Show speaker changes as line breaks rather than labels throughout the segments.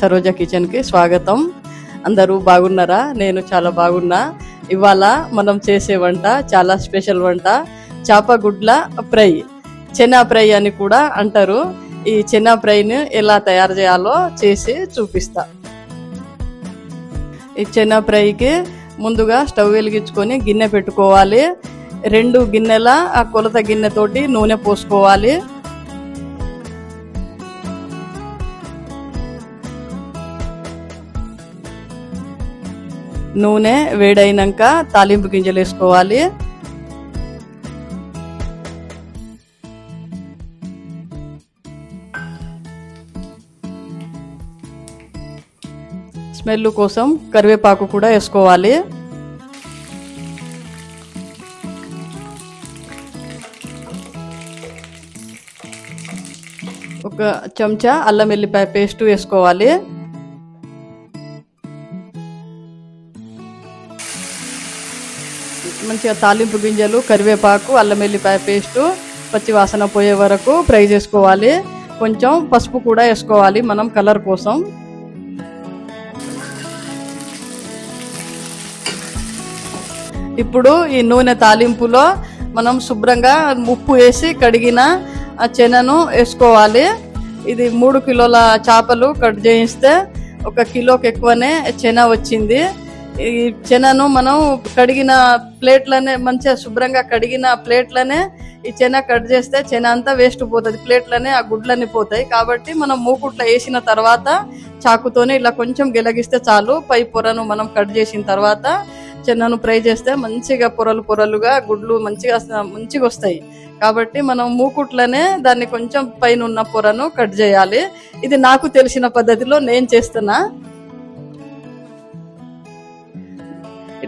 సరోజ కిచెన్కి స్వాగతం. అందరూ బాగున్నారా? నేను చాలా బాగున్నా. ఇవాళ మనం చేసే వంట చాలా స్పెషల్ వంట చేప గుడ్ల ఫ్రై. చెనా ఫ్రై అని కూడా అంటారు. ఈ చెనా ఫ్రైని ఎలా తయారు చేయాలో చేసి చూపిస్తా. ఈ చెనా ఫ్రైకి ముందుగా స్టవ్ వెలిగించుకొని గిన్నె పెట్టుకోవాలి. రెండు గిన్నెల ఆ కొలత గిన్నెతోటి నూనె పోసుకోవాలి. నూనె వేడైనాక తాలింపు గింజలు వేసుకోవాలి. స్మెల్ కోసం కరివేపాకు కూడా వేసుకోవాలి. ఒక చెంచా అల్లం వెల్లిపాయ పేస్ట్ వేసుకోవాలి. మంచిగా తాలింపు గింజలు కరివేపాకు అల్లం వెల్లిపాయ పేస్టు పచ్చి వాసన పోయే వరకు ఫ్రై చేసుకోవాలి. కొంచెం పసుపు కూడా వేసుకోవాలి మనం కలర్ కోసం. ఇప్పుడు ఈ నూనె తాలింపులో మనం శుభ్రంగా ఉప్పు వేసి కడిగిన ఆ చెనను వేసుకోవాలి. ఇది మూడు కిలోల చేపలు కట్ చేయిస్తే ఒక కిలోకి ఎక్కువనే చెన వచ్చింది. ఈ చెనను మనం కడిగిన ప్లేట్లనే మంచిగా శుభ్రంగా కడిగిన ప్లేట్లనే ఈ చెన కట్ చేస్తే చెన అంతా వేస్ట్ పోతుంది. ప్లేట్లనే ఆ గుడ్లన్నీ పోతాయి. కాబట్టి మనం మూకుట్ల వేసిన తర్వాత చాకుతోనే ఇలా కొంచెం గెలగిస్తే చాలు. పై పొరను మనం కట్ చేసిన తర్వాత చెన్నను ఫ్రై చేస్తే మంచిగా పొరలు పొరలుగా గుడ్లు మంచిగా మంచిగా వస్తాయి. కాబట్టి మనం మూకుట్లనే దాన్ని కొంచెం పైన ఉన్న పొరను కట్ చేయాలి. ఇది నాకు తెలిసిన పద్ధతిలో నేను చేస్తున్నా.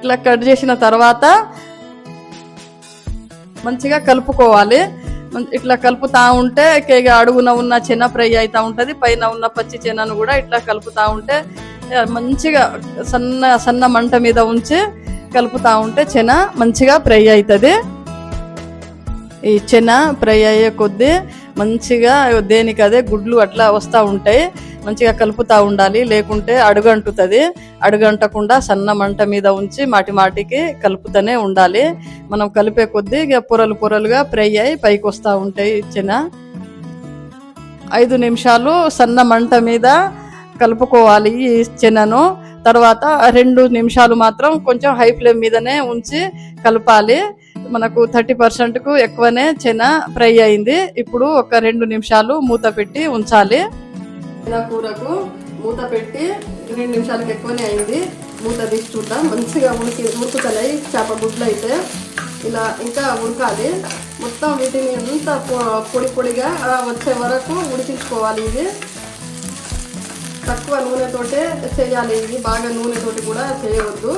ఇట్లా కట్ చేసిన తర్వాత మంచిగా కలుపుకోవాలి. ఇట్లా కలుపుతా ఉంటే కేక అడుగున ఉన్న చెన ఫ్రై అవుతా ఉంటది పైన ఉన్న పచ్చి చెనను కూడా ఇట్లా కలుపుతా ఉంటే మంచిగా సన్న సన్న మంట మీద ఉంచి కలుపుతా ఉంటే చెన మంచిగా ఫ్రై అవుతుంది ఈ చెన ఫ్రై అయ్యే కొద్దీ మంచిగా దేనికి అదే గుడ్లు అట్లా వస్తూ ఉంటాయి. మంచిగా కలుపుతా ఉండాలి. లేకుంటే అడుగంటుతుంది. అడుగంటకుండా సన్న మంట మీద ఉంచి మాటి మాటికి కలుపుతూనే ఉండాలి. మనం కలిపే కొద్దీ ఇక పొరలు పొరలుగా ఫ్రై అయి పైకి వస్తూ ఉంటాయి చెన ఐదు నిమిషాలు సన్న మంట మీద కలుపుకోవాలి ఈ చెనను తర్వాత రెండు నిమిషాలు మాత్రం కొంచెం హై ఫ్లేమ్ మీదనే ఉంచి కలపాలి. మనకు థర్టీ పర్సెంట్కు ఎక్కువనే చెన ఫ్రై అయింది. ఇప్పుడు ఒక రెండు నిమిషాలు మూత పెట్టి ఉంచాలి. ఇలా కూరకు మూత పెట్టి రెండు నిమిషాలకు ఎక్కువనే అయింది. మూత తీసి చూద్దాం. మంచిగా ఉడికి ఉడుకుతున్నాయి చేప గుడ్లు అయితే ఇలా ఇంకా ఉడకాలి. మొత్తం వీటిని అంతా పొడి పొడిగా వచ్చే వరకు ఉడికించుకోవాలి ఇది తక్కువ నూనెతోటే చేయాలి ఇది బాగా నూనెతోటి కూడా చేయవద్దు.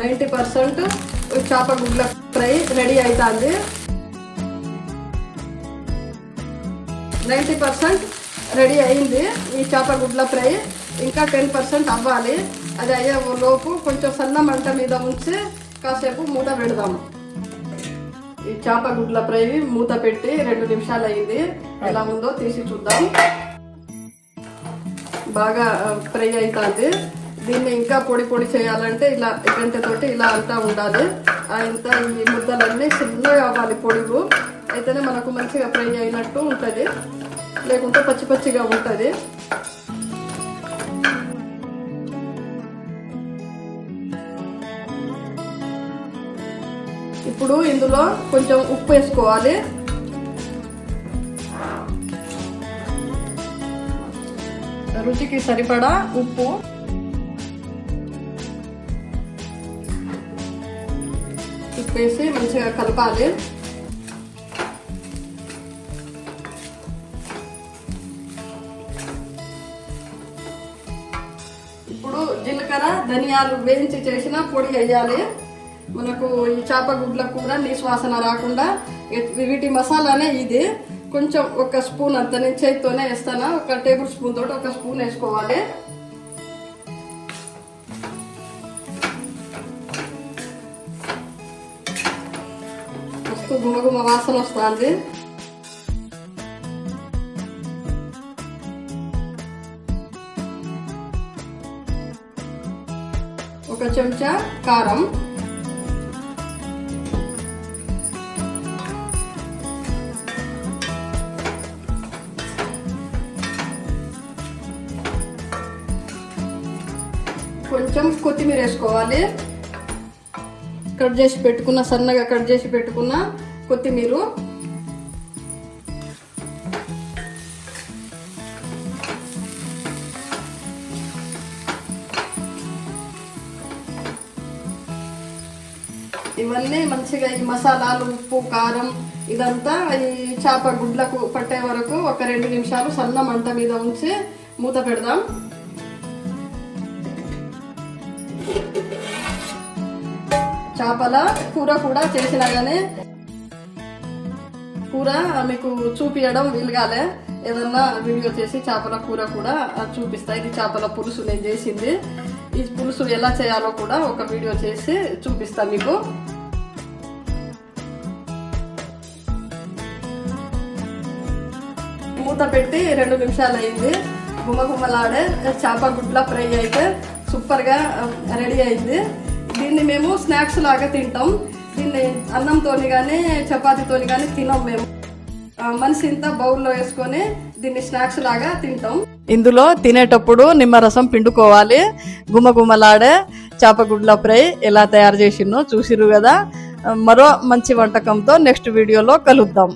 నైంటీ పర్సెంట్ చేప గుడ్ల ఫ్రై రెడీ అవుతుంది నైంటీ పర్సెంట్ రెడీ అయింది ఈ చేప గుడ్ల ఫ్రై. ఇంకా టెన్ పర్సెంట్ అవ్వాలి. అది అయ్యే లోపు కొంచెం సన్న మంట మీద ఉంచి కాసేపు మూత పెడదాము ఈ చేప గుడ్ల ఫ్రై మూత పెట్టి రెండు నిమిషాలు అయింది. ఎలా ఉందో తీసి చూద్దాం. బాగా ఫ్రై అవుతుంది దీన్ని ఇంకా పొడి పొడి చేయాలంటే ఇలా గంటతోటి ఇలా అంతా ఉండాలి. ఇంత ఈ ముద్దలన్నీ చిన్నగా అవ్వాలి పొడుగు. అయితేనే మనకు మంచిగా ఫ్రై అయినట్టు ఉంటుంది. లేకుంటే పచ్చి పచ్చిగా ఉంటుంది. ఇప్పుడు ఇందులో కొంచెం ఉప్పు వేసుకోవాలి. రుచికి సరిపడా ఉప్పు. వేసి మంచిగా కలపాలి. ఇప్పుడు జీలకర్ర ధనియాలు వేయించి చేసిన పొడి వేయాలి. మనకు ఈ చేప గుడ్ల కూర నీసు రాకుండా వీటి మసాలానే ఇది. కొంచెం ఒక స్పూన్ అంత నేను చేతితోనే వేస్తాను? ఒక టేబుల్ స్పూన్ తోటి ఒక స్పూన్ వేసుకోవాలి. మస్తు గుమగుమ వాసన వస్తుంది ఒక చెంచా కారం కొంచెం కొత్తిమీర వేసుకోవాలి. కట్ చేసి పెట్టుకున్న సన్నగా కట్ చేసి పెట్టుకున్న. కొత్తిమీర. ఇవన్నీ మంచిగా ఈ మసాలాలు ఉప్పు కారం ఇదంతా ఈ చేప గుడ్లకు పట్టే వరకు ఒక రెండు నిమిషాలు సన్న మంట మీద ఉంచి మూత పెడదాం. చేపల కూర కూడా చేసినా కానీ కూర మీకు చూపించడం వీలుగాలే. ఏదన్నా వీడియో చేసి చేపల కూర కూడా చూపిస్తా. ఇది చేపల పులుసు నేను చేసింది. ఈ పులుసు ఎలా చేయాలో కూడా ఒక వీడియో చేసి చూపిస్తా మీకు. మూత పెట్టి రెండు నిమిషాలు అయింది. గుమ్మగుమ్మలాడే చేప గుడ్ల ఫ్రై అయితే సూపర్గా రెడీ అయింది. దీన్ని మేము స్నాక్స్ లాగా తింటాం. దీన్ని అన్నంతోని కానీ చపాతీతోని కానీ తినం మేము. మనిషి ఇంత బౌల్లో వేసుకొని దీన్ని స్నాక్స్ లాగా తింటాం. ఇందులో తినేటప్పుడు నిమ్మరసం పిండుకోవాలి. గుమగుమలాడే చేపగుడ్ల ఫ్రై ఎలా తయారు చేసిందో చూసిరు కదా. మరో మంచి వంటకంతో నెక్స్ట్ వీడియోలో కలుద్దాం.